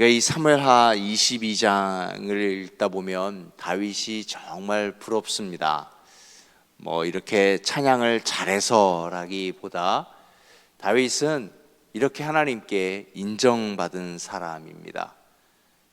우리가 이 사무엘하 22장을 읽다 보면 다윗이 정말 부럽습니다. 뭐 이렇게 찬양을 잘해서라기보다 다윗은 이렇게 하나님께 인정받은 사람입니다.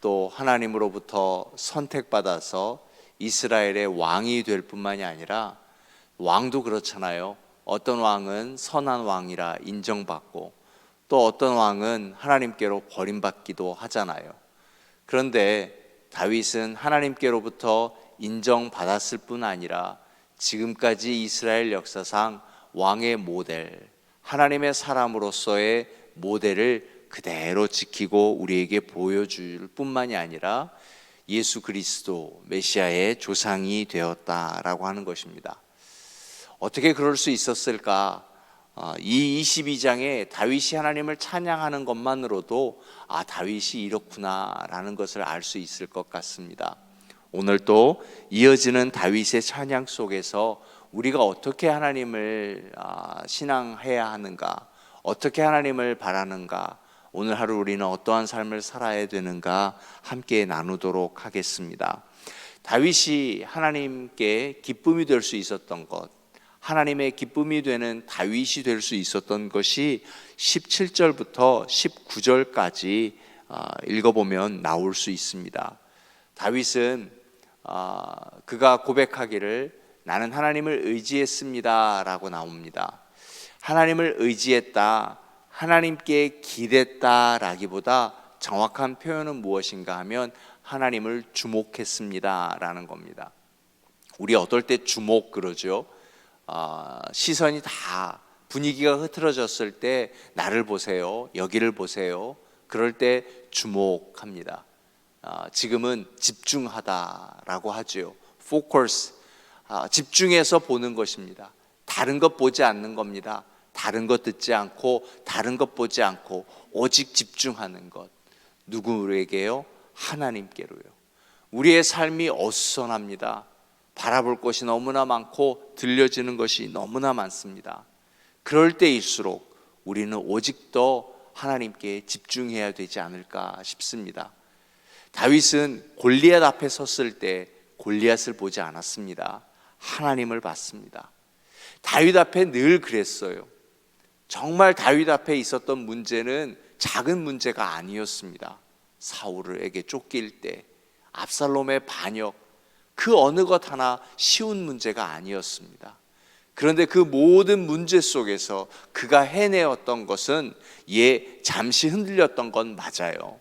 또 하나님으로부터 선택받아서 이스라엘의 왕이 될 뿐만이 아니라 왕도 그렇잖아요. 어떤 왕은 선한 왕이라 인정받고 또 어떤 왕은 하나님께로 버림받기도 하잖아요. 그런데 다윗은 하나님께로부터 인정받았을 뿐 아니라 지금까지 이스라엘 역사상 왕의 모델, 하나님의 사람으로서의 모델을 그대로 지키고 우리에게 보여줄 뿐만이 아니라 예수 그리스도 메시아의 조상이 되었다라고 하는 것입니다. 어떻게 그럴 수 있었을까? 어, 이 22장에 다윗이 하나님을 찬양하는 것만으로도 아 다윗이 이렇구나라는 것을 알 수 있을 것 같습니다. 오늘 또 이어지는 다윗의 찬양 속에서 우리가 어떻게 하나님을 아, 신앙해야 하는가, 어떻게 하나님을 바라는가, 오늘 하루 우리는 어떠한 삶을 살아야 되는가 함께 나누도록 하겠습니다. 다윗이 하나님께 기쁨이 될 수 있었던 것, 하나님의 기쁨이 되는 다윗이 될 수 있었던 것이 17절부터 19절까지 아, 읽어보면 나올 수 있습니다. 다윗은 아, 그가 고백하기를 나는 하나님을 의지했습니다라고 나옵니다. 하나님을 의지했다, 하나님께 기댔다라기보다 정확한 표현은 무엇인가 하면 하나님을 주목했습니다라는 겁니다. 우리 어떨 때 주목 그러죠? 어, 시선이 다 분위기가 흐트러졌을 때 나를 보세요, 여기를 보세요. 그럴 때 주목합니다. 어, 지금은 집중하다라고 하죠. focus, 어, 집중해서 보는 것입니다. 다른 것 보지 않는 겁니다. 다른 것 듣지 않고 다른 것 보지 않고 오직 집중하는 것. 누구에게요? 하나님께로요. 우리의 삶이 어수선합니다. 바라볼 것이 너무나 많고 들려지는 것이 너무나 많습니다. 그럴 때일수록 우리는 오직 더 하나님께 집중해야 되지 않을까 싶습니다. 다윗은 골리앗 앞에 섰을 때 골리앗을 보지 않았습니다. 하나님을 봤습니다. 다윗 앞에 늘 그랬어요. 정말 다윗 앞에 있었던 문제는 작은 문제가 아니었습니다. 사울에게 쫓길 때, 압살롬의 반역, 그 어느 것 하나 쉬운 문제가 아니었습니다. 그런데 그 모든 문제 속에서 그가 해내었던 것은 예, 잠시 흔들렸던 건 맞아요.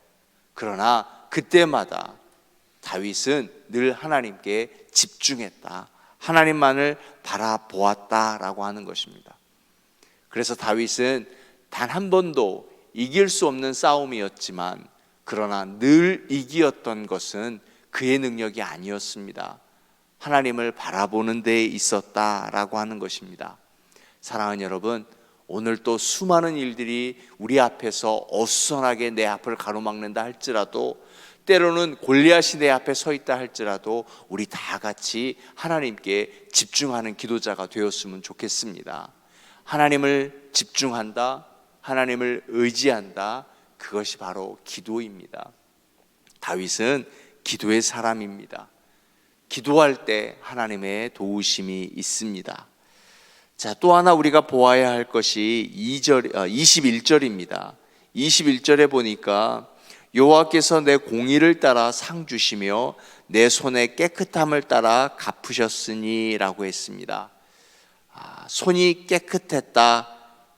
그러나 그때마다 다윗은 늘 하나님께 집중했다. 하나님만을 바라보았다라고 하는 것입니다. 그래서 다윗은 단 한 번도 이길 수 없는 싸움이었지만 그러나 늘 이기었던 것은 그의 능력이 아니었습니다. 하나님을 바라보는 데 있었다라고 하는 것입니다. 사랑하는 여러분, 오늘 또 수많은 일들이 우리 앞에서 어수선하게 내 앞을 가로막는다 할지라도 때로는 골리앗이 내 앞에 서 있다 할지라도 우리 다 같이 하나님께 집중하는 기도자가 되었으면 좋겠습니다. 하나님을 집중한다, 하나님을 의지한다, 그것이 바로 기도입니다. 다윗은 기도의 사람입니다. 기도할 때 하나님의 도우심이 있습니다. 자, 또 하나 우리가 보아야 할 것이 2절, 21절입니다. 21절에 보니까 여호와께서 내 공의를 따라 상 주시며 내 손의 깨끗함을 따라 갚으셨으니라고 했습니다. 아, 손이 깨끗했다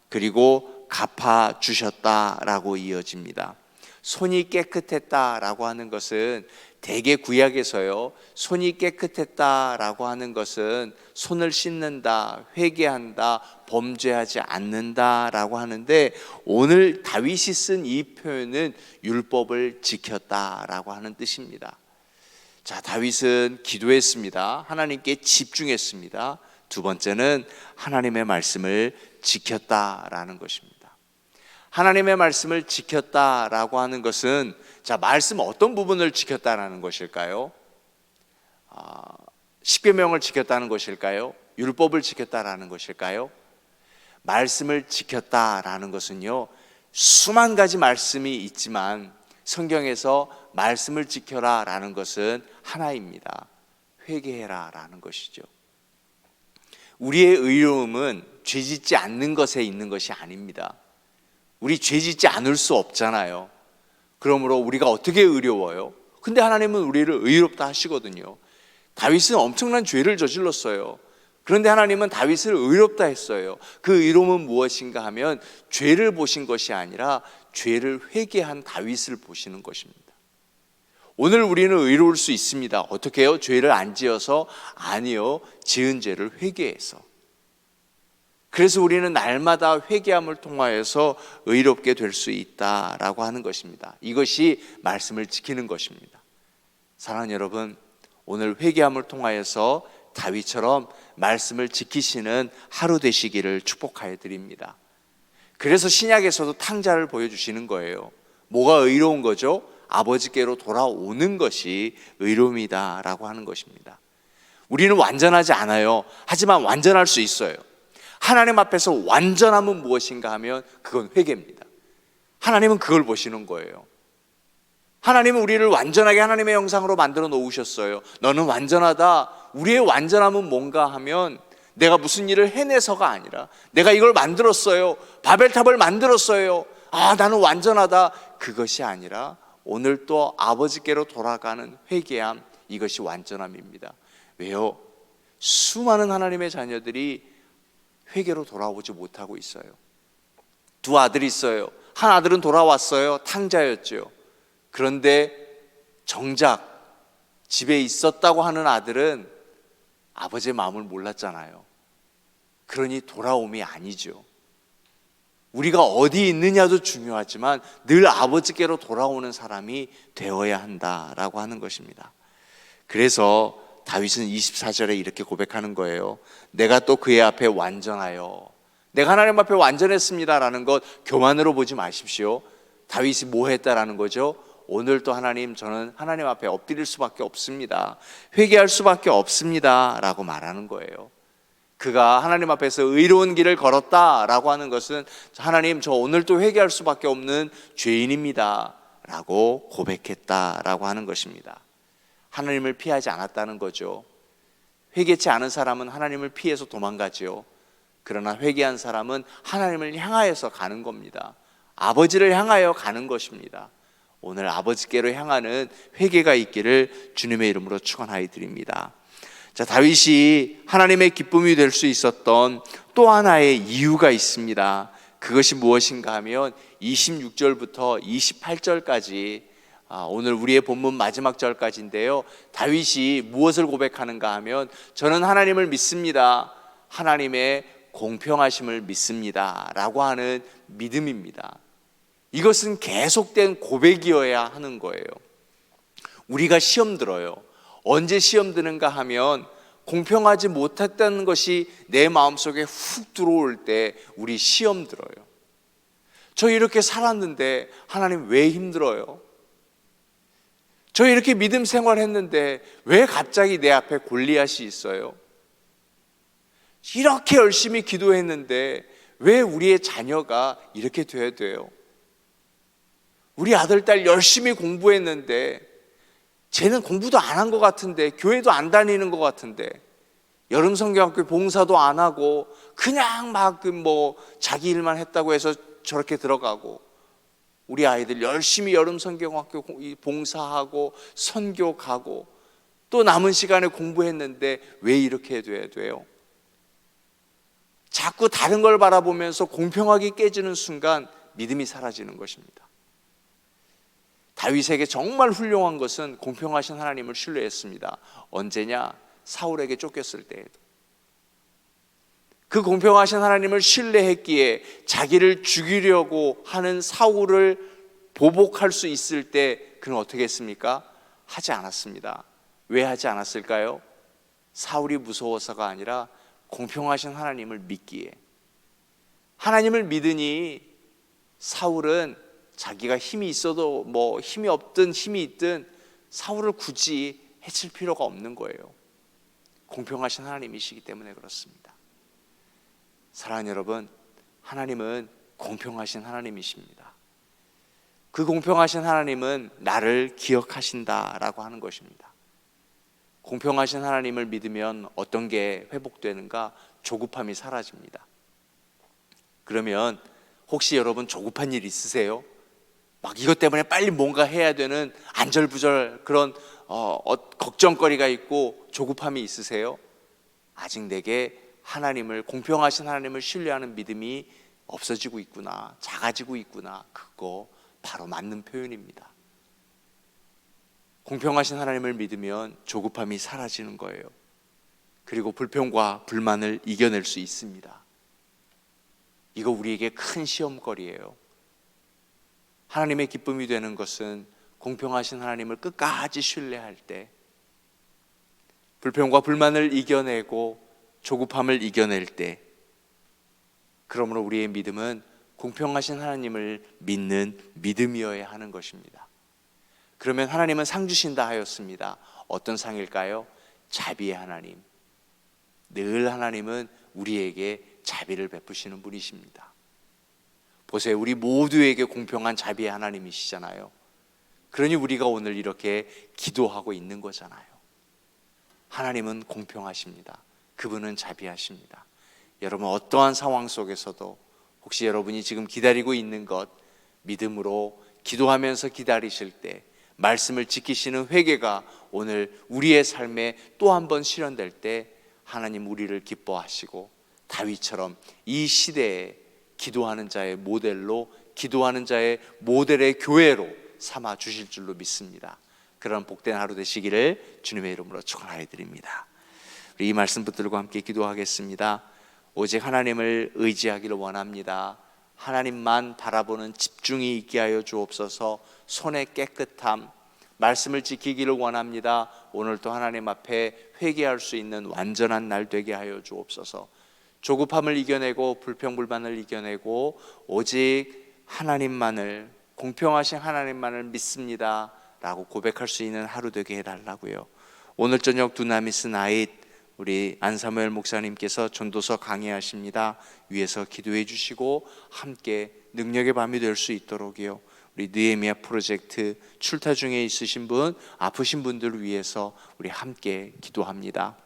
그리고 갚아 주셨다라고 이어집니다. 손이 깨끗했다라고 하는 것은 대개 구약에서요 손이 깨끗했다라고 하는 것은 손을 씻는다, 회개한다, 범죄하지 않는다라고 하는데 오늘 다윗이 쓴 이 표현은 율법을 지켰다라고 하는 뜻입니다. 자, 다윗은 기도했습니다. 하나님께 집중했습니다. 두 번째는 하나님의 말씀을 지켰다라는 것입니다. 하나님의 말씀을 지켰다라고 하는 것은 자 말씀 어떤 부분을 지켰다라는 것일까요? 아, 십계명을 지켰다는 것일까요? 율법을 지켰다라는 것일까요? 말씀을 지켰다라는 것은요 수만 가지 말씀이 있지만 성경에서 말씀을 지켜라라는 것은 하나입니다. 회개해라라는 것이죠. 우리의 의로움은 죄짓지 않는 것에 있는 것이 아닙니다. 우리 죄 짓지 않을 수 없잖아요. 그러므로 우리가 어떻게 의로워요? 근데 하나님은 우리를 의롭다 하시거든요. 다윗은 엄청난 죄를 저질렀어요. 그런데 하나님은 다윗을 의롭다 했어요. 그 의로움은 무엇인가 하면 죄를 보신 것이 아니라 죄를 회개한 다윗을 보시는 것입니다. 오늘 우리는 의로울 수 있습니다. 어떻게 해요? 죄를 안 지어서 아니요. 지은 죄를 회개해서. 그래서 우리는 날마다 회개함을 통하여서 의롭게 될 수 있다라고 하는 것입니다. 이것이 말씀을 지키는 것입니다. 사랑하는 여러분, 오늘 회개함을 통하여서 다윗처럼 말씀을 지키시는 하루 되시기를 축복하여 드립니다. 그래서 신약에서도 탕자를 보여주시는 거예요. 뭐가 의로운 거죠? 아버지께로 돌아오는 것이 의로움이다라고 하는 것입니다. 우리는 완전하지 않아요. 하지만 완전할 수 있어요. 하나님 앞에서 완전함은 무엇인가 하면 그건 회개입니다. 하나님은 그걸 보시는 거예요. 하나님은 우리를 완전하게 하나님의 형상으로 만들어 놓으셨어요. 너는 완전하다. 우리의 완전함은 뭔가 하면 내가 무슨 일을 해내서가 아니라 내가 이걸 만들었어요. 바벨탑을 만들었어요. 아, 나는 완전하다. 그것이 아니라 오늘 또 아버지께로 돌아가는 회개함 이것이 완전함입니다. 왜요? 수많은 하나님의 자녀들이 회개로 돌아오지 못하고 있어요. 두 아들이 있어요. 한 아들은 돌아왔어요. 탕자였죠. 그런데 정작 집에 있었다고 하는 아들은 아버지의 마음을 몰랐잖아요. 그러니 돌아옴이 아니죠. 우리가 어디 있느냐도 중요하지만 늘 아버지께로 돌아오는 사람이 되어야 한다라고 하는 것입니다. 그래서 다윗은 24절에 이렇게 고백하는 거예요. 내가 또 그의 앞에 완전하여 내가 하나님 앞에 완전했습니다라는 것 교만으로 보지 마십시오. 다윗이 뭐 했다라는 거죠? 오늘 또 하나님 저는 하나님 앞에 엎드릴 수밖에 없습니다. 회개할 수밖에 없습니다라고 말하는 거예요. 그가 하나님 앞에서 의로운 길을 걸었다라고 하는 것은 하나님 저 오늘 또 회개할 수밖에 없는 죄인입니다라고 고백했다라고 하는 것입니다. 하나님을 피하지 않았다는 거죠. 회개치 않은 사람은 하나님을 피해서 도망가지요. 그러나 회개한 사람은 하나님을 향하여서 가는 겁니다. 아버지를 향하여 가는 것입니다. 오늘 아버지께로 향하는 회개가 있기를 주님의 이름으로 축원하여 드립니다. 자, 다윗이 하나님의 기쁨이 될 수 있었던 또 하나의 이유가 있습니다. 그것이 무엇인가 하면 26절부터 28절까지 아, 오늘 우리의 본문 마지막 절까지인데요. 다윗이 무엇을 고백하는가 하면 저는 하나님을 믿습니다. 하나님의 공평하심을 믿습니다. 라고 하는 믿음입니다. 이것은 계속된 고백이어야 하는 거예요. 우리가 시험 들어요. 언제 시험 드는가 하면 공평하지 못했다는 것이 내 마음속에 훅 들어올 때 우리 시험 들어요. 저 이렇게 살았는데 하나님 왜 힘들어요? 저 이렇게 믿음 생활했는데 왜 갑자기 내 앞에 골리앗이 있어요? 이렇게 열심히 기도했는데 왜 우리의 자녀가 이렇게 돼야 돼요? 우리 아들, 딸 열심히 공부했는데 쟤는 공부도 안 한 것 같은데 교회도 안 다니는 것 같은데 여름 성경학교 봉사도 안 하고 그냥 막그뭐 자기 일만 했다고 해서 저렇게 들어가고 우리 아이들 열심히 여름 성경학교 봉사하고 선교 가고 또 남은 시간에 공부했는데 왜 이렇게 돼야 돼요? 자꾸 다른 걸 바라보면서 공평하게 깨지는 순간 믿음이 사라지는 것입니다. 다윗에게 정말 훌륭한 것은 공평하신 하나님을 신뢰했습니다. 언제냐? 사울에게 쫓겼을 때에도. 그 공평하신 하나님을 신뢰했기에 자기를 죽이려고 하는 사울을 보복할 수 있을 때 그는 어떻게 했습니까? 하지 않았습니다. 왜 하지 않았을까요? 사울이 무서워서가 아니라 공평하신 하나님을 믿기에. 하나님을 믿으니 사울은 자기가 힘이 있어도 뭐 힘이 없든 힘이 있든 사울을 굳이 해칠 필요가 없는 거예요. 공평하신 하나님이시기 때문에 그렇습니다. 사랑하는 여러분, 하나님은 공평하신 하나님이십니다. 그 공평하신 하나님은 나를 기억하신다라고 하는 것입니다. 공평하신 하나님을 믿으면 어떤 게 회복되는가? 조급함이 사라집니다. 그러면 혹시 여러분 조급한 일 있으세요? 막 이것 때문에 빨리 뭔가 해야 되는 안절부절 그런 어, 어, 걱정거리가 있고 조급함이 있으세요? 아직 내게 하나님을 공평하신 하나님을 신뢰하는 믿음이 없어지고 있구나, 작아지고 있구나. 그거 바로 맞는 표현입니다. 공평하신 하나님을 믿으면 조급함이 사라지는 거예요. 그리고 불평과 불만을 이겨낼 수 있습니다. 이거 우리에게 큰 시험거리예요. 하나님의 기쁨이 되는 것은 공평하신 하나님을 끝까지 신뢰할 때 불평과 불만을 이겨내고 조급함을 이겨낼 때 그러므로 우리의 믿음은 공평하신 하나님을 믿는 믿음이어야 하는 것입니다. 그러면 하나님은 상 주신다 하였습니다. 어떤 상일까요? 자비의 하나님. 늘 하나님은 우리에게 자비를 베푸시는 분이십니다. 보세요. 우리 모두에게 공평한 자비의 하나님이시잖아요. 그러니 우리가 오늘 이렇게 기도하고 있는 거잖아요. 하나님은 공평하십니다. 그분은 자비하십니다. 여러분 어떠한 상황 속에서도 혹시 여러분이 지금 기다리고 있는 것 믿음으로 기도하면서 기다리실 때 말씀을 지키시는 회개가 오늘 우리의 삶에 또 한 번 실현될 때 하나님 우리를 기뻐하시고 다윗처럼 이 시대에 기도하는 자의 모델로 기도하는 자의 모델의 교회로 삼아 주실 줄로 믿습니다. 그런 복된 하루 되시기를 주님의 이름으로 축원하여 드립니다. 이 말씀 붙들고 함께 기도하겠습니다. 오직 하나님을 의지하기를 원합니다. 하나님만 바라보는 집중이 있게 하여 주옵소서. 손의 깨끗함, 말씀을 지키기를 원합니다. 오늘도 하나님 앞에 회개할 수 있는 완전한 날 되게 하여 주옵소서. 조급함을 이겨내고 불평불만을 이겨내고 오직 하나님만을 공평하신 하나님만을 믿습니다. 라고 고백할 수 있는 하루 되게 해달라고요. 오늘 저녁 두나미스 나잇 우리 안사무엘 목사님께서 전도서 강의하십니다. 위에서 기도해 주시고 함께 능력의 밤이 될 수 있도록요. 우리 느헤미야 프로젝트 출타 중에 있으신 분, 아프신 분들을 위해서 우리 함께 기도합니다.